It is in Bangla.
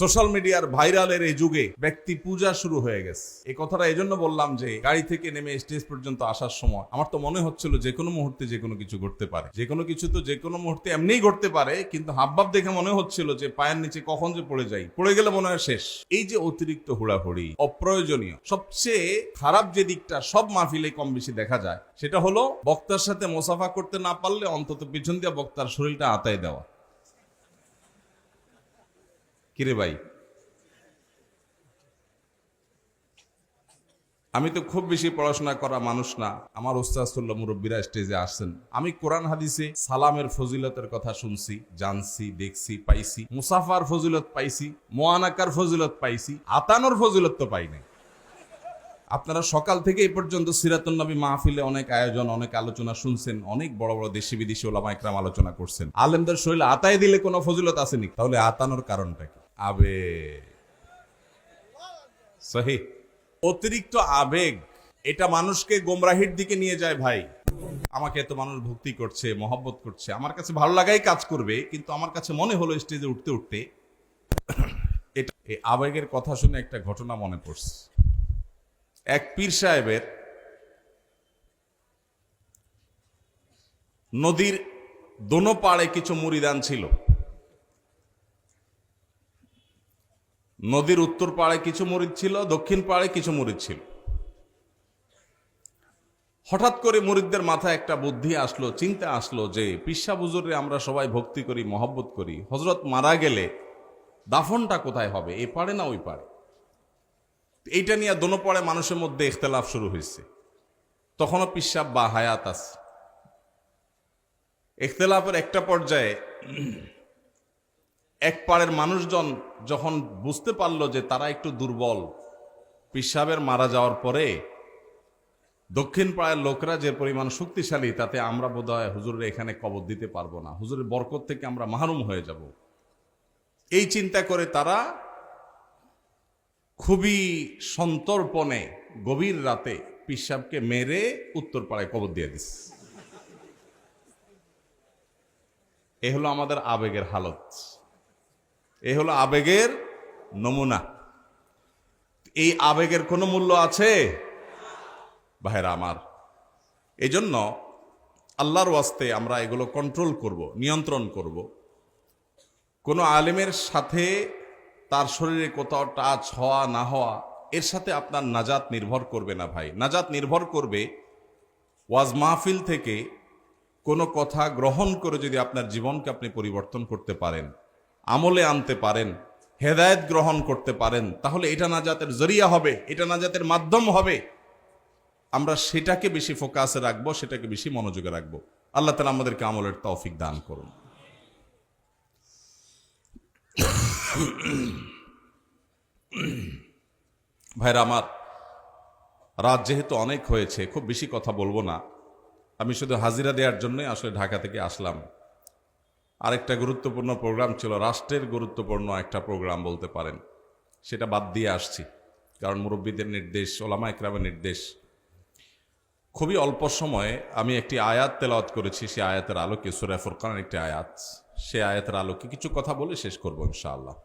সোশ্যাল মিডিয়ার ভাইরালের এই যুগে ব্যক্তি পূজা শুরু হয়ে গেছে। এই কথাটা এই জন্য বললাম যে, গাড়ি থেকে নেমে স্টেজ পর্যন্ত আসার সময় আমার তো মনে হচ্ছিল যে কোনো মুহূর্তে যে কোনো কিছু ঘটতে পারে। যে কোনো কিছু তো যে কোনো মুহূর্তে এমনিই ঘটতে পারে, কিন্তু হাবভাব দেখে মনে হচ্ছিল যে পায়ের নিচে কখন যে পড়ে যাই। পড়ে গেলে মনে হয় শেষ। এই যে অতিরিক্ত হুড়াহুড়ি, অপ্রয়োজনীয়, সবচেয়ে খারাপ যে দিকটা সব মাহফিলে কম বেশি দেখা যায়, সেটা হলো বক্তার সাথে মোসাফা করতে না পারলে অন্তত পিছন দিয়ে বক্তার শরীরটা আতায় দেওয়া। কিরে ভাই? আমি তো খুব বেশি পড়াশোনা করা মানুষ না। আমার ওস্তাদুল্লাহ মুরব্বীরা স্টেজে আসছেন। আমি কোরআন হাদিসে সালামের ফজিলতের কথা শুনছি, জানছি, দেখছি, পাইছি। মুসাফার ফজিলত পাইছি, মোয়ানাকার ফজিলত পাইছি, আতানোর ফজিলত তো পাই নাই। আপনারা সকাল থেকে এই পর্যন্ত সিরাতুনবী মাহফিলে অনেক আয়োজন, অনেক আলোচনা শুনছেন, অনেক বড় বড় দেশি বিদেশি ওলামা একরাম আলোচনা করছেন। আলেমদের শরীর আতায় দিলে কোনো ফজিলত আসেনি। তাহলে আতানোর কারণটা কি? আবে সহি। অতিরিক্ত আবেগ, এটা মানুষকে গোমরাহির দিকে নিয়ে যায় ভাই। আমাকে এত মানুষ ভক্তি করছে, মহব্বত করছে, আমার কাছে ভালো লাগাই কাজ করবে, কিন্তু আমার কাছে মনে হলো স্টেজে উঠতে উঠতে এটা আবেগের কথা শুনে একটা ঘটনা মনে পড়ছে। এক পীর সাহেবের নদীর দোনো পাড়ে কিছু মুড়িদান ছিল। নদীর উত্তর পাড়ে কিছু মরিদ ছিল, দক্ষিণ পাড়ে কিছু মরিদ ছিল। হঠাৎ করে মরিদদের মাথায় একটা বুদ্ধি আসলো, চিন্তা আসলো যে পিসা বুজুরে আমরা সবাই ভক্তি করি, মহব্বত করি। হজরত মারা গেলে দাফনটা কোথায় হবে? এ পারে না ওই পারে এইটা নিয়ে দোনো পড়ে মানুষের মধ্যে ইখতলাফ শুরু হয়েছে। তখনও পিসাব বা হায়াত আছে। ইখতলাফের একটা পর্যায়ে এক পাড়ের মানুষজন যখন বুঝতে পারল যে তারা একটু দুর্বল পিসাবের মারা যাওয়ার পরে দক্ষিণ পাড়ের লোকরা যে পরিমাণ শক্তিশালী, তাতে আমরা বোধ হয় হুজুরের এখানে কবর দিতে পারব না। হুজুরের বরকত থেকে আমরা মাহরুম হয়ে যাব। এই চিন্তা করে তারা খুবই সন্তর্পণে গভীর রাতে পিসাবকে মেরে উত্তর পাড়ায় কবর দিয়ে দিস এ হলো আমাদের আবেগের হালত। এ হলো আবেগের নমুনা। এই আবেগের কোনো মূল্য আছে? ভাইরা আমার এই জন্য আল্লাহর ওয়াস্তে আমরা এগুলো কন্ট্রোল করব, নিয়ন্ত্রণ করব। কোনো আলেমের সাথে তার শরীরে কোথাও টাচ হওয়া, না হওয়া, এর সাথে আপনার নাজাত নির্ভর করবে না ভাই। নাজাত নির্ভর করবে ওয়াজ মাহফিল থেকে কোনো কথা গ্রহণ করে যদি আপনার জীবনকে আপনি পরিবর্তন করতে পারেন। আমলে আনতে পারেন, হেদায়েত গ্রহণ করতে পারেন, তাহলে এটা নাজাতের জরিয়া হবে, এটা নাজাতের মাধ্যম হবে। আমরা সেটাকে বেশি ফোকাসে রাখব, সেটাকে বেশি মনোযোগে রাখব। আল্লাহ তালা আমাদেরকে আমলের তৌফিক দান করুন। ভাইরা আমার, রাত যেহেতু অনেক হয়েছে, খুব বেশি কথা বলব না। আমি শুধু হাজিরা দেওয়ার জন্যই আসলে ঢাকা থেকে আসলাম। আরেকটা গুরুত্বপূর্ণ প্রোগ্রাম ছিল, রাষ্ট্রের গুরুত্বপূর্ণ একটা প্রোগ্রাম বলতে পারেন। সেটা বাদ দিয়ে আসছি, কারণ মুরব্বীদের নির্দেশ, ওলামা একরামের নির্দেশ। খুবই অল্প সময়ে আমি একটি আয়াত তেলাওয়াত করেছি, সে আয়াতের আলোকে সুরায় ফুরকানের একটি আয়াত। সে আয়াতের আলোকে কিছু কথা বলে শেষ করব ইনশাআল্লাহ।